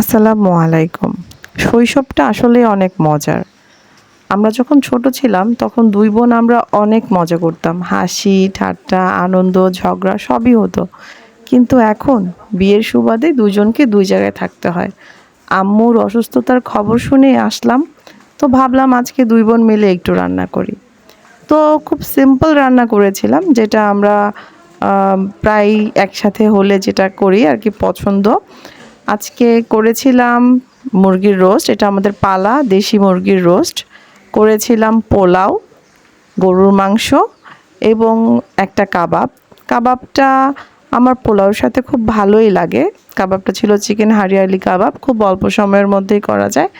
আসসালামু আলাইকুম। শৈশবটা আসলে অনেক মজার। আমরা যখন ছোট ছিলাম, তখন দুই বোন আমরা অনেক মজা করতাম। হাসি, ঠাট্টা, আনন্দ, ঝগড়া সবই হতো। কিন্তু এখন বিয়ের সুবাদে দুজনকে দুই জায়গায় থাকতে হয়। আম্মুর অসুস্থতার খবর শুনে আসলাম, তো ভাবলাম আজকে দুই বোন মিলে একটু রান্না করি। তো খুব সিম্পল রান্না করেছিলাম, যেটা আমরা প্রায় একসাথে হলে যেটা করি আর কি পছন্দ। আজকে করেছিলাম মুরগির রোস্ট, এটা আমাদের পালা, দেশি মুরগির রোস্ট। করেছিলাম পোলাও, গরুর মাংস এবং একটা কাবাব। কাবাবটা আমার পোলাওর সাথে খুব ভালোই লাগে। কাবাবটা ছিল চিকেন হারিয়ালি কাবাব, খুব অল্প সময়ের মধ্যেই করা যায়।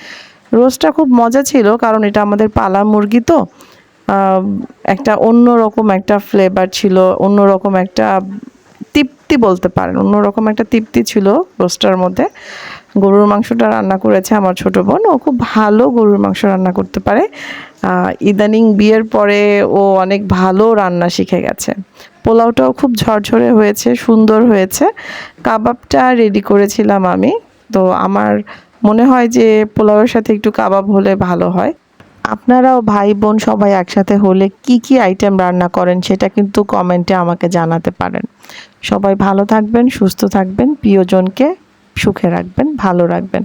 রোস্টটা খুব মজা ছিল, কারণ এটা আমাদের পালা মুরগি তো। একটা অন্য রকম একটা ফ্লেভার ছিল অন্য রকম একটা তৃপ্তি বলতে পারেন। অন্যরকম একটা তৃপ্তি ছিল রোস্টার মধ্যে। গরুর মাংসটা রান্না করেছে আমার ছোট বোন। ও খুব ভালো গরুর মাংস রান্না করতে পারে। ইদানিং বিয়ের পরে ও অনেক ভালো রান্না শিখে গেছে। পোলাওটাও খুব ঝরঝরে হয়েছে, সুন্দর হয়েছে। কাবাবটা রেডি করেছিলাম আমি। তো আমার মনে হয় যে পোলাওয়ের সাথে একটু কাবাব হলে ভালো হয়। আপনারাও ভাই বোন সবাই একসাথে হলে কি কি আইটেম রান্না করেন সেটা কিন্তু কমেন্টে আমাকে জানাতে পারেন। সবাই ভালো থাকবেন, সুস্থ থাকবেন, প্রিয়জনকে সুখে রাখবেন, ভালো রাখবেন।